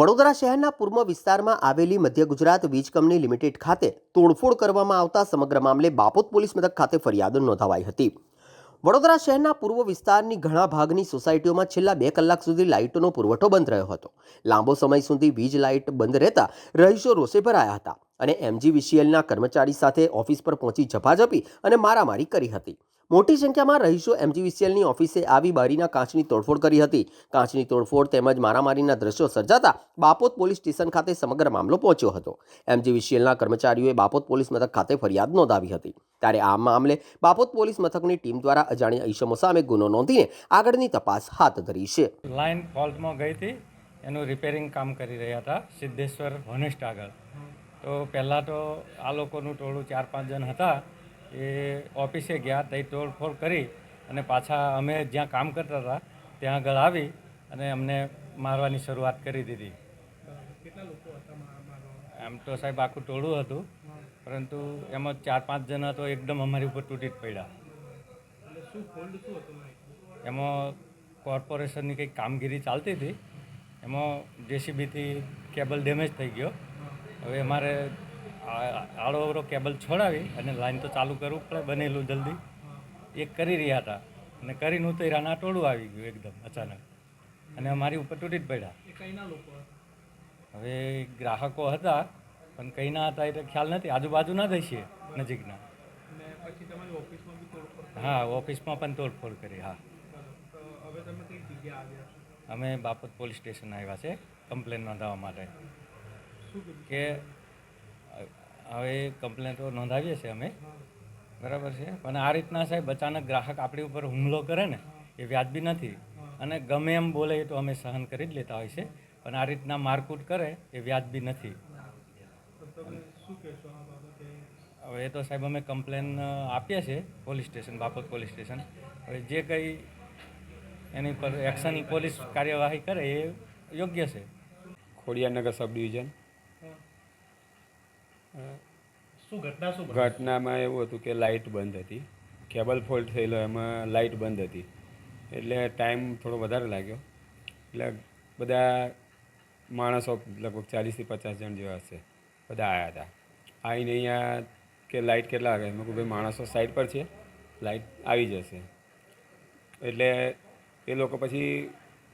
વડોદરા શહેરના પૂર્વ વિસ્તારમાં આવેલી મધ્ય ગુજરાત વીજ કંપની લિમિટેડ ખાતે તોડફોડ કરવામાં આવતા સમગ્ર મામલે બાપોત પોલીસ મથક ખાતે ફરિયાદ નોંધાવાઈ હતી. વડોદરા શહેરના પૂર્વ વિસ્તારની ઘણા ભાગની સોસાયટીઓમાં છેલ્લા બે કલાક સુધી લાઇટોનો પુરવઠો બંધ રહ્યો હતો. લાંબો સમય સુધી વીજ લાઇટ બંધ રહેતા રહીશો રોષે ભરાયા હતા અને એમજીવીસીએલના કર્મચારી સાથે ઓફિસ પર પહોંચી ઝપાઝપી અને મારામારી કરી હતી. મોટી સંખ્યામાં રહીશો એમજીવીસીએલની ઓફિસે આવી બારીના કાચની તોડફોડ કરી હતી. કાચની તોડફોડ તેમજ મારામારીના દ્રશ્યો સર્જાતા બાપોત પોલીસ સ્ટેશન ખાતે સમગ્ર મામલો પહોંચ્યો હતો. એમજીવીસીએલના કર્મચારીઓએ બાપોત પોલીસ મથક ખાતે ફરિયાદ નોંધાવી હતી. ત્યારે આ મામલે બાપોત પોલીસ મથકની ટીમ દ્વારા અજાણ્યા ઈસમો સામે ગુનો નોંધીને આગળની તપાસ હાથ ધરી છે. લાઈન ફોલ્ટમાં ગઈ હતી. એનું રિપેરિંગ કામ કરી રહ્યા હતા સિદ્ધેશ્વર હોનેસ્ટ આગળ. તો પહેલાં તો આ લોકોનું ટોળું ચાર પાંચ જણ હતા. એ ઓફિસે ગયા ત્યાં તોડફોડ કરી અને પાછા અમે જ્યાં કામ કરતા હતા ત્યાં આગળ આવી અને અમને મારવાની શરૂઆત કરી દીધી. એમ તો સાહેબ આખું ટોળું હતું પરંતુ એમાં ચાર પાંચ જણા તો એકદમ અમારી ઉપર તૂટી જ પડ્યા. એમાં? કોર્પોરેશનની કંઈક કામગીરી ચાલતી હતી એમાં જેસીબીથી કેબલ ડેમેજ થઈ ગયો. હવે અમારે આડો અવળો કેબલ છોડાવી અને લાઈન તો ચાલુ કરવું પડે બનેલું જલ્દી. એ કરી રહ્યા હતા અને કરીને રાના ટોળું આવી ગયું એકદમ અચાનક. અને અમારી ઉપર તૂટી જ પડ્યા. હવે ગ્રાહકો હતા પણ કઈ ના હતા એટલે ખ્યાલ નથી. આજુબાજુના જ હશે નજીકના. હા ઓફિસમાં પણ તોડફોડ કરી હા. અમે બાપત પોલીસ સ્ટેશન આવ્યા છે કમ્પ્લેન નોંધાવવા માટે. કે હવે કમ્પ્લેન્ટો નોંધાવીએ છીએ અમે. બરાબર છે? પણ આ રીતના સાહેબ અચાનક ગ્રાહક આપણી ઉપર હુમલો કરે ને, એ વ્યાજબી નથી. અને ગમે એમ બોલે એ તો અમે સહન કરી જ લેતા હોય છે. પણ આ રીતના મારકૂટ કરે એ વ્યાજબી નથી. હવે એ તો સાહેબ અમે કમ્પ્લેન આપીએ છીએ પોલીસ સ્ટેશન, બાપત પોલીસ સ્ટેશન. હવે જે કંઈ એની પર એક્શન પોલીસ કાર્યવાહી કરે એ યોગ્ય છે. ખોડિયાનગર સબ ડિવિઝન શું ઘટના શું ઘટનામાં એવું હતું કે લાઇટ બંધ હતી. કેબલ ફોલ્ટ થયેલો, એમાં લાઇટ બંધ હતી. એટલે ટાઈમ થોડો વધારે લાગ્યો. એટલે બધા માણસો લગભગ ચાલીસથી પચાસ જણ જેવા હશે. બધા આવ્યા હતા. આવીને અહીંયા કે લાઇટ કેટલા વાગે? મેં કહું ભાઈ, માણસો સાઈડ પર છે. લાઇટ આવી જશે. એટલે એ લોકો પછી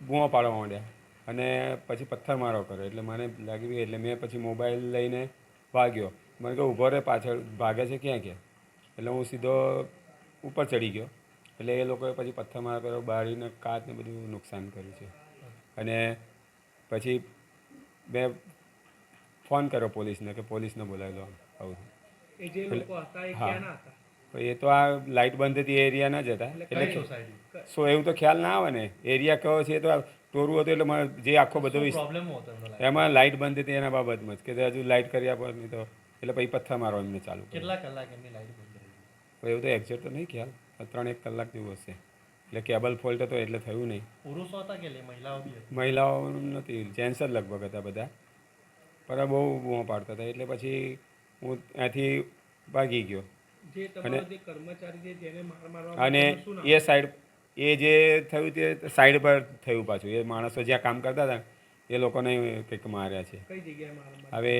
બૂમો પાડવા માંડ્યા અને પછી પથ્થરમારો કર્યો. એટલે મને લાગી એટલે મેં પછી મોબાઈલ લઈને ભાગ્યો મને કહે ઊભો રહે પાછળ ભાગે છે ક્યાં ક્યાં? એટલે હું સીધો ઉપર ચડી ગયો. એટલે એ લોકોએ પછી પથ્થર મારો કર્યો બારીને કાચને બધું નુકસાન કર્યું છે. અને પછી મેં ફોન કર્યો પોલીસને કે પોલીસને બોલાવી લો આવું. એ જે લોકો હતા એ હા. ક્યાંના હતા? તો એ તો આ લાઇટ બંધ હતી એ એરિયાના જ હતા. એટલે સો એવું તો ખ્યાલ ના આવે ને. એરિયા કયો છે એ તો ટોરું હતું એટલે જે આખો બધો એમાં લાઇટ બંધ હતી એના બાબતમાં જ કે હજુ લાઇટ કરી આપો નહીં તો એટલે પછી પથ્થર મારો એમને ચાલુ કેટલા કલાક એમની લાઇટ બંધ એવું તો એક્ઝેક્ટ તો નહીં ખ્યાલ. ત્રણ એક કલાક જેવું હશે. એટલે કેબલ ફોલ્ટ હતો એટલે થયું નહીં. પુરુષો હતા કે મહિલાઓ મહિલાઓ નથી જેન્ટ્સ જ લગભગ હતા બધા. પણ બહુ બૂમો પાડતા હતા. એટલે પછી હું ત્યાંથી ભાગી ગયો. જે તમારો જે કર્મચારી છે જેને માર મારવા અને એ સાઈડ એ જે થયું તે સાઈડ પર થયું પાછું. એ માણસો જ્યાં કામ કરતા હતા એ લોકોને કંઈક માર્યા છે. હવે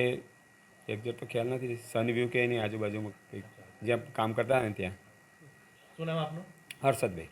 એક્ઝેક્ટ તો ખ્યાલ નથી સનવ્યૂ કે એની આજુબાજુમાં કંઈક જ્યાં કામ કરતા હતા ને ત્યાં. શું નામ આપનું? હર્ષદભાઈ.